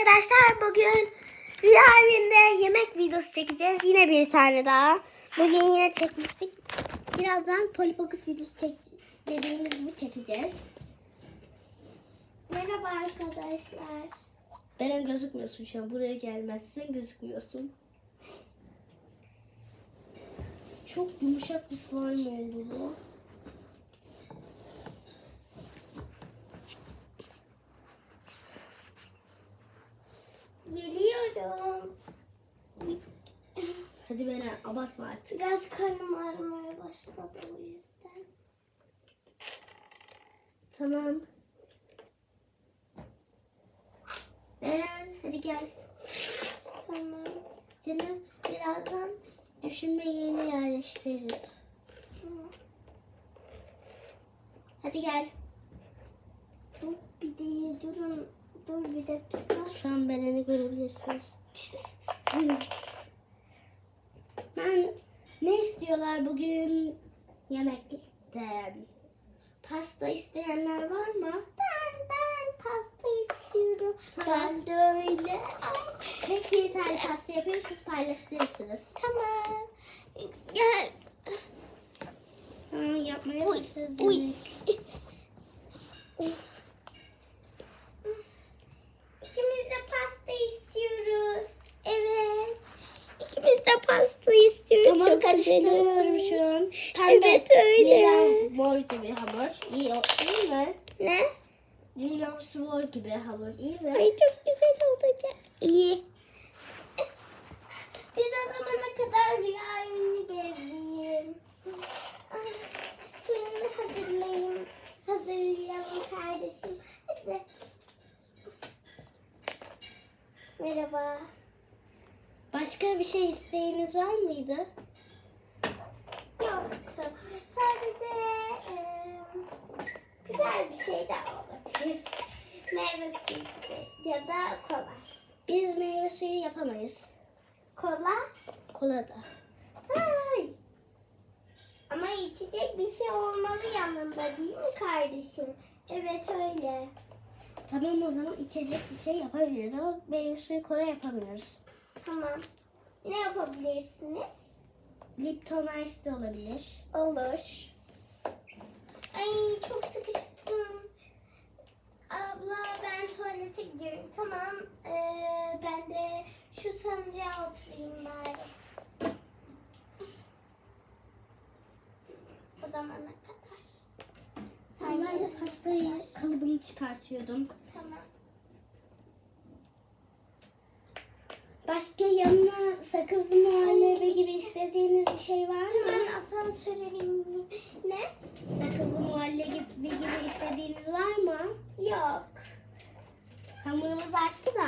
arkadaşlar bugün Rüya evinde yemek videosu çekeceğiz. Yine bir tane daha. Bugün yine çekmiştik. Birazdan Polly Pocket videosu çek dediğimiz gibi çekeceğiz. Merhaba arkadaşlar. Beren gözükmüyorsun şu an. Buraya gelmezsen gözükmüyorsun. Çok yumuşak bir slime oldu bu. Geliyorum. Hadi Beren abartma artık. Biraz karnım ağrımaya başladı o yüzden. Tamam. Beren hadi gel. Tamam. Senin birazdan düşünme yerine yerleştiririz. Hadi gel. Dur bir de durun. Dur bir dakika. Şu an Beren'i görebilirsiniz. ben ne istiyorlar bugün yemekten? Pasta isteyenler var mı? Ben ben pasta istiyorum. Ben de öyle. Tek bir tane pasta yapayım siz paylaştırırsınız. Tamam. Gel. Ha, yapmaya Uy, uy. İkimiz de pasta istiyoruz. Evet. İkimiz de pasta istiyoruz. Tamam, Çok karıştırıyorum şu an. Evet öyle. Lila mor gibi hamur. İyi, iyi mi? Ne? Lila mor gibi hamur. İyi mi? Ay çok güzel olacak. İyi. Biz o zamana kadar rüya evini gezeyim. Fırını hazırlayayım. Hazırlayalım kardeşim. Hadi. Merhaba. Başka bir şey isteğiniz var mıydı? Yoktu. Sadece eee, güzel bir şey daha olabilir. Meyve suyu gibi ya da kola. Biz meyve suyu yapamayız. Kola? Kola da. Ay. Ama içecek bir şey olmalı yanında değil mi kardeşim? Evet öyle. Tamam o zaman içecek bir şey yapabiliriz ama meyve suyu kola yapamıyoruz. Tamam. Ne yapabilirsiniz? Lipton Ice de olabilir. Olur. Ay çok sıkıştım. Abla ben tuvalete gidiyorum. Tamam. Ee, ben de şu sancağa oturayım bari. O zamana kadar. Ben de gelene pastayı kadar. kalıbını çıkartıyordum. Tamam. Başka yanına sakızlı muhallebi gibi istediğiniz bir şey var mı? Hemen asansöre. Ne? Sakızlı muhallebi gibi istediğiniz var mı? Yok. Hamurumuz arttı da.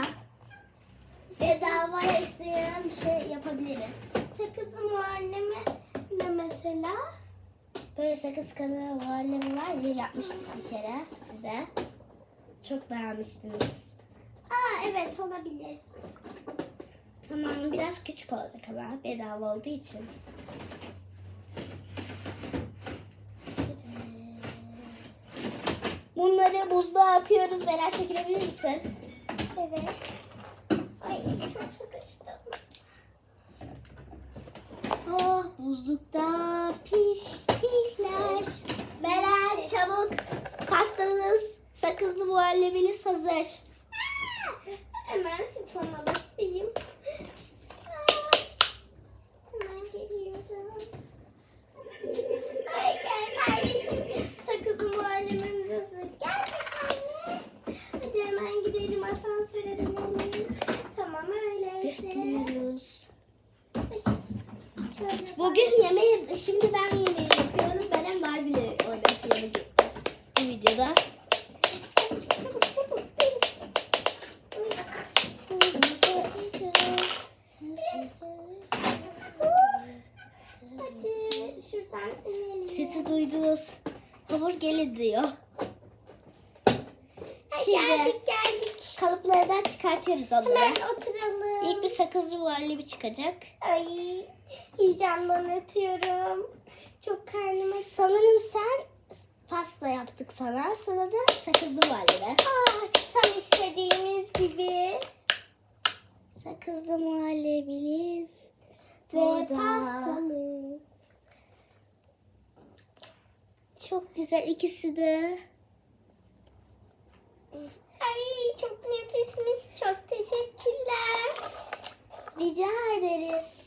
Bedavaya isteyen bir şey yapabiliriz. Sakızlı muhallebi ne mesela? Böyle sakız kalı muhallebi var ya yapmıştık bir kere size. Çok beğenmiştiniz. Aa evet olabilir. Tamam biraz küçük olacak ama bedava olduğu için. Bunları buzluğa atıyoruz. Beren çekilebilir misin? Evet. Ay çok sıkıştım. Oh buzlukta piştiler. Beren çabuk pastanız sakızlı muhallebiniz hazır. Hemen sifona şimdi ben yemeği yapıyorum. Beren Barbie'leri oynatıyor bu videoda. Sesi duydunuz. Hamur gelin diyor. Şimdi geldik. Kalıplardan çıkartıyoruz onları. Hemen oturalım. İlk bir sakızlı muhallebi çıkacak. Ay heyecanlanıyorum. Çok karnım aç. Sanırım sen pasta yaptık sana. Sana da sakızlı muhallebi. Aa, tam istediğimiz gibi. kızı muhallebiniz. Ve Burada. pastamız. Çok güzel ikisi de. Ay nefismiş. Çok teşekkürler. Rica ederiz.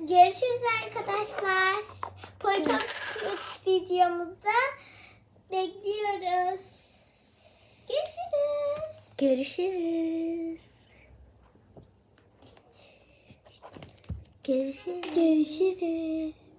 Görüşürüz arkadaşlar. Poypop videomuzda bekliyoruz. Görüşürüz. Görüşürüz. Görüşürüz. Görüşürüz.